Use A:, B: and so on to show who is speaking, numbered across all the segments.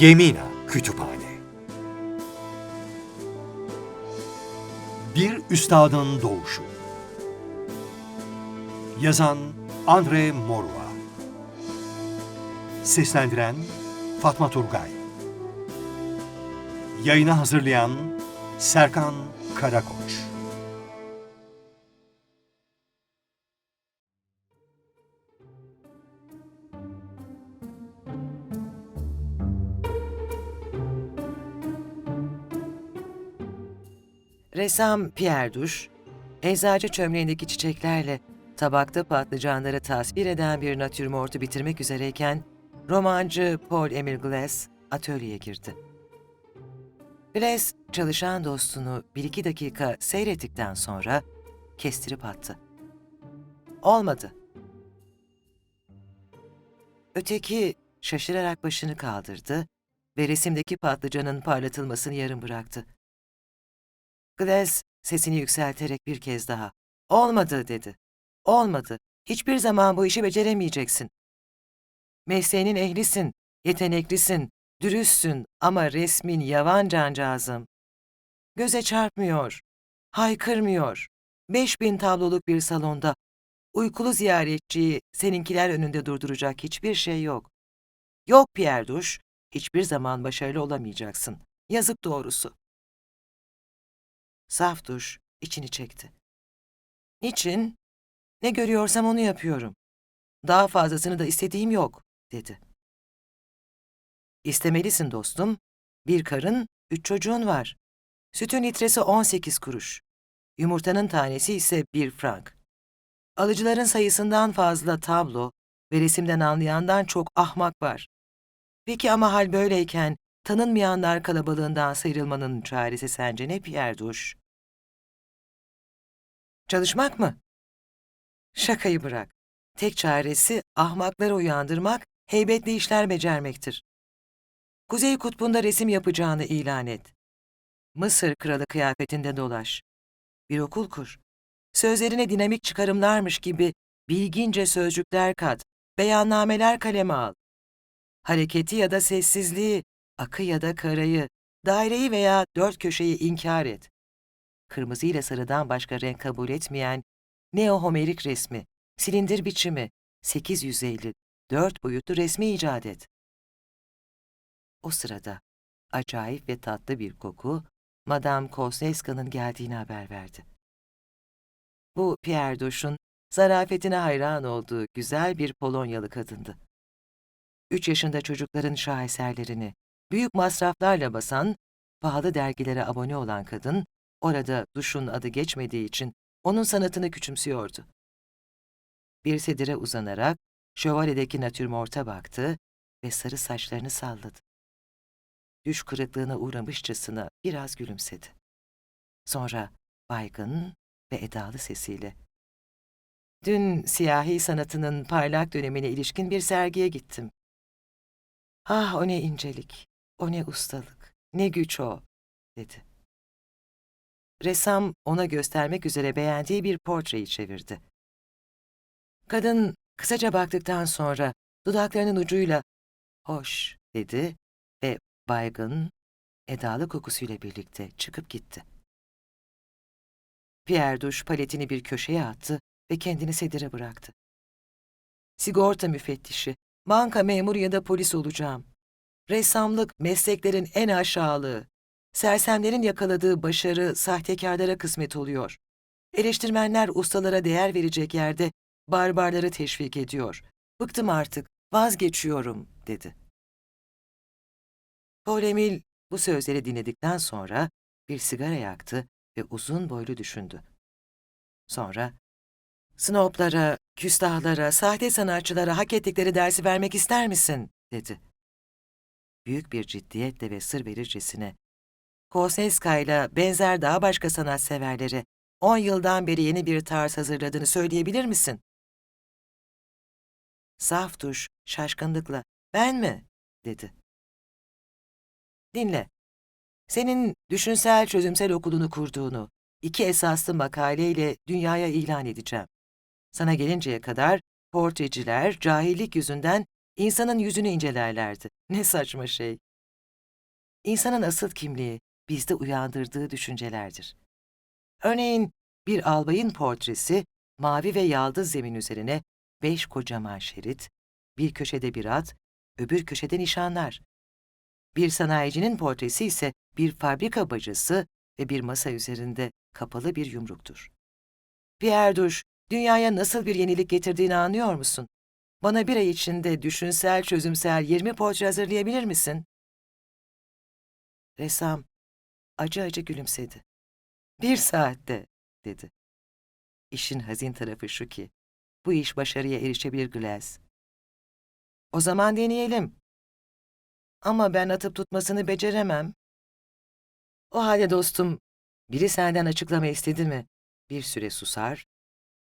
A: Gemina Kütüphane. Bir Üstadın Doğuşu. Yazan Andre Morva. Seslendiren Fatma Turgay. Yayına hazırlayan Serkan Karakoç
B: Ressam Pierre Duş, eczacı çömleğindeki çiçeklerle tabakta patlıcanları tasvir eden bir natürmortu bitirmek üzereyken, romancı Paul Emile Glass atölyeye girdi. Glass, çalışan dostunu bir iki dakika seyrettikten sonra kestirip attı. Olmadı. Öteki şaşırarak başını kaldırdı ve resimdeki patlıcanın parlatılmasını yarım bıraktı. Glass sesini yükselterek bir kez daha. Olmadı dedi. Olmadı. Hiçbir zaman bu işi beceremeyeceksin. Mesleğinin ehlisin, yeteneklisin, dürüstsün ama resmin yavan cancağızım. Göze çarpmıyor, haykırmıyor. Beş bin tabloluk bir salonda uykulu ziyaretçiyi seninkiler önünde durduracak hiçbir şey yok. Yok Pierre Duş, hiçbir zaman başarılı olamayacaksın. Yazık doğrusu. Saf duş içini çekti. Niçin? Ne görüyorsam onu yapıyorum. Daha fazlasını da istediğim yok, dedi. İstemelisin dostum. Bir karın, üç çocuğun var. Sütün litresi 18 kuruş. Yumurtanın tanesi ise bir frank. Alıcıların sayısından fazla tablo ve resimden anlayandan çok ahmak var. Peki ama hal böyleyken tanınmayanlar kalabalığından sıyrılmanın çaresi sence ne Pierre Duş? Çalışmak mı? Şakayı bırak. Tek çaresi ahmakları uyandırmak, heybetli işler becermektir. Kuzey kutbunda resim yapacağını ilan et. Mısır kralı kıyafetinde dolaş. Bir okul kur. Sözlerine dinamik çıkarımlarmış gibi bilgince sözcükler kat, beyannameler kaleme al. Hareketi ya da sessizliği, akı ya da karayı, daireyi veya dört köşeyi inkar et kırmızı ile sarıdan başka renk kabul etmeyen neo-homerik resmi, silindir biçimi, 850, dört boyutlu resmi icat et. O sırada acayip ve tatlı bir koku Madame Kosnevska'nın geldiğini haber verdi. Bu Pierre Doş'un zarafetine hayran olduğu güzel bir Polonyalı kadındı. Üç yaşında çocukların şaheserlerini büyük masraflarla basan, pahalı dergilere abone olan kadın, Orada duşun adı geçmediği için onun sanatını küçümsüyordu. Bir sedire uzanarak şövalyedeki natürmorta baktı ve sarı saçlarını salladı. Düş kırıklığına uğramışçasına biraz gülümsedi. Sonra baygın ve edalı sesiyle Dün siyahi sanatının parlak dönemine ilişkin bir sergiye gittim. Ah o ne incelik, o ne ustalık, ne güç o, dedi. Ressam ona göstermek üzere beğendiği bir portreyi çevirdi. Kadın kısaca baktıktan sonra dudaklarının ucuyla hoş dedi ve baygın, edalı kokusuyla birlikte çıkıp gitti. Pierre Duş paletini bir köşeye attı ve kendini sedire bıraktı. Sigorta müfettişi, banka memuru ya da polis olacağım. Ressamlık mesleklerin en aşağılığı. Sersemlerin yakaladığı başarı sahtekarlara kısmet oluyor. Eleştirmenler ustalara değer verecek yerde barbarları teşvik ediyor. Bıktım artık, vazgeçiyorum, dedi. Paul Emil bu sözleri dinledikten sonra bir sigara yaktı ve uzun boylu düşündü. Sonra, snoblara, küstahlara, sahte sanatçılara hak ettikleri dersi vermek ister misin? dedi. Büyük bir ciddiyetle ve sır verircesine Koseska ile benzer daha başka sanatseverlere 10 yıldan beri yeni bir tarz hazırladığını söyleyebilir misin? Saf duş şaşkınlıkla ben mi? dedi. Dinle. Senin düşünsel çözümsel okulunu kurduğunu iki esaslı makaleyle dünyaya ilan edeceğim. Sana gelinceye kadar portreciler cahillik yüzünden insanın yüzünü incelerlerdi. Ne saçma şey. insanın asıl kimliği bizde uyandırdığı düşüncelerdir. Örneğin bir albayın portresi mavi ve yaldız zemin üzerine beş kocaman şerit, bir köşede bir at, öbür köşede nişanlar. Bir sanayicinin portresi ise bir fabrika bacası ve bir masa üzerinde kapalı bir yumruktur. Pierre Duş, dünyaya nasıl bir yenilik getirdiğini anlıyor musun? Bana bir ay içinde düşünsel, çözümsel 20 portre hazırlayabilir misin? Ressam acı acı gülümsedi. Bir saatte, dedi. İşin hazin tarafı şu ki, bu iş başarıya erişebilir Glass. O zaman deneyelim. Ama ben atıp tutmasını beceremem. O halde dostum, biri senden açıklama istedi mi? Bir süre susar,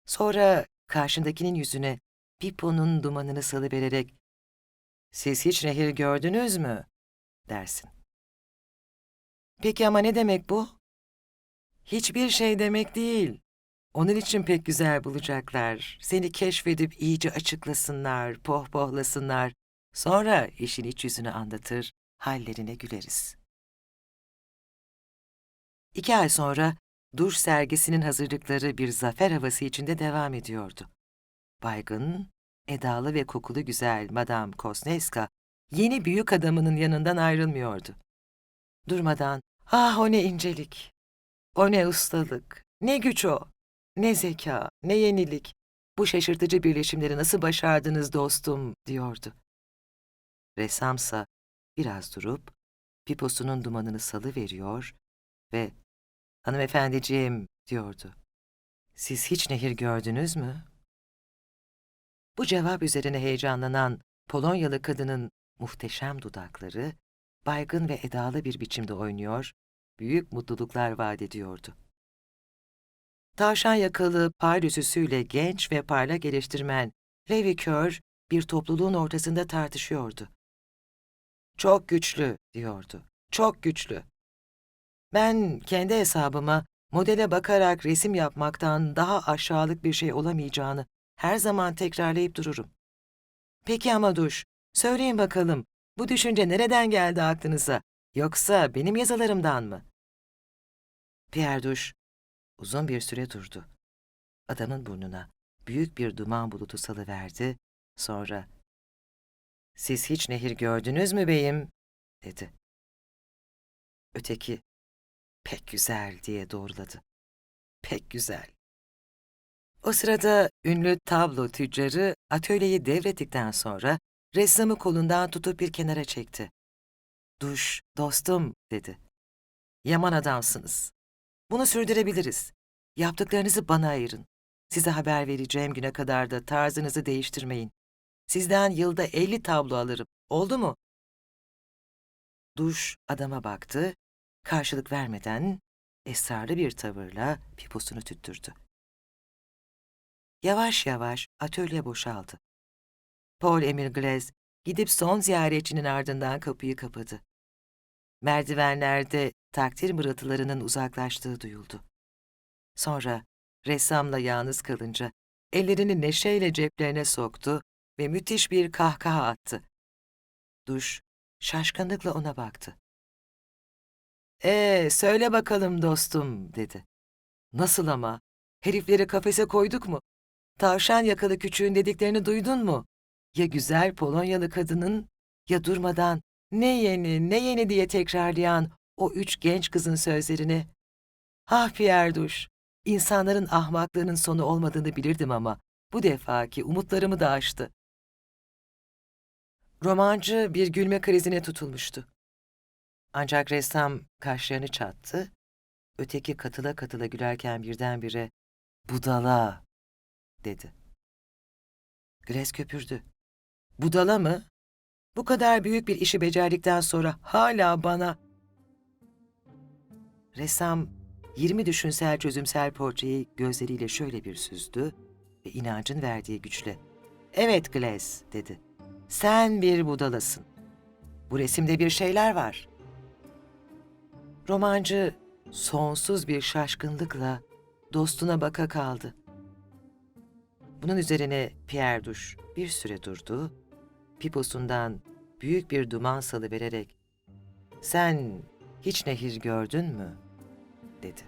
B: sonra karşındakinin yüzüne piponun dumanını salıvererek, ''Siz hiç nehir gördünüz mü?'' dersin. Peki ama ne demek bu? Hiçbir şey demek değil. Onun için pek güzel bulacaklar. Seni keşfedip iyice açıklasınlar, pohpohlasınlar. Sonra işin iç yüzünü anlatır, hallerine güleriz. İki ay sonra duş sergisinin hazırlıkları bir zafer havası içinde devam ediyordu. Baygın, edalı ve kokulu güzel Madame Kosneska yeni büyük adamının yanından ayrılmıyordu. Durmadan, ah o ne incelik, o ne ustalık, ne güç o, ne zeka, ne yenilik, bu şaşırtıcı birleşimleri nasıl başardınız dostum, diyordu. Ressamsa biraz durup, piposunun dumanını salı veriyor ve hanımefendiciğim, diyordu. Siz hiç nehir gördünüz mü? Bu cevap üzerine heyecanlanan Polonyalı kadının muhteşem dudakları, baygın ve edalı bir biçimde oynuyor, büyük mutluluklar vaat ediyordu. Tavşan yakalı pardüsüsüyle genç ve parlak geliştirmen Levi Kör bir topluluğun ortasında tartışıyordu. Çok güçlü, diyordu. Çok güçlü. Ben kendi hesabıma modele bakarak resim yapmaktan daha aşağılık bir şey olamayacağını her zaman tekrarlayıp dururum. Peki ama Duş, söyleyin bakalım, bu düşünce nereden geldi aklınıza? Yoksa benim yazılarımdan mı? Pierre Duş uzun bir süre durdu. Adamın burnuna büyük bir duman bulutu salıverdi. Sonra, ''Siz hiç nehir gördünüz mü beyim?'' dedi. Öteki, ''Pek güzel.'' diye doğruladı. ''Pek güzel.'' O sırada ünlü tablo tüccarı atölyeyi devrettikten sonra ressamı kolundan tutup bir kenara çekti. ''Duş, dostum.'' dedi. ''Yaman adamsınız. Bunu sürdürebiliriz. Yaptıklarınızı bana ayırın. Size haber vereceğim güne kadar da tarzınızı değiştirmeyin. Sizden yılda 50 tablo alırım. Oldu mu? Duş adama baktı, karşılık vermeden esrarlı bir tavırla piposunu tüttürdü. Yavaş yavaş atölye boşaldı. Paul Emil Glez gidip son ziyaretçinin ardından kapıyı kapadı. Merdivenlerde takdir mırıltılarının uzaklaştığı duyuldu. Sonra ressamla yalnız kalınca ellerini neşeyle ceplerine soktu ve müthiş bir kahkaha attı. Duş şaşkınlıkla ona baktı. ''Ee, söyle bakalım dostum.'' dedi. ''Nasıl ama? Herifleri kafese koyduk mu? Tavşan yakalı küçüğün dediklerini duydun mu? Ya güzel Polonyalı kadının ya durmadan ne yeni ne yeni diye tekrarlayan o üç genç kızın sözlerini. Ah Pierre Duş, insanların ahmaklığının sonu olmadığını bilirdim ama bu defaki umutlarımı da aştı. Romancı bir gülme krizine tutulmuştu. Ancak ressam kaşlarını çattı, öteki katıla katıla gülerken birdenbire ''Budala!'' dedi. Gres köpürdü. ''Budala mı? Bu kadar büyük bir işi becerdikten sonra hala bana...'' Ressam 20 düşünsel çözümsel portreyi gözleriyle şöyle bir süzdü ve inancın verdiği güçle ''Evet Glass'' dedi. ''Sen bir budalasın. Bu resimde bir şeyler var.'' Romancı sonsuz bir şaşkınlıkla dostuna baka kaldı. Bunun üzerine Pierre Duş bir süre durdu, piposundan büyük bir duman salıvererek Sen hiç nehir gördün mü? dedi.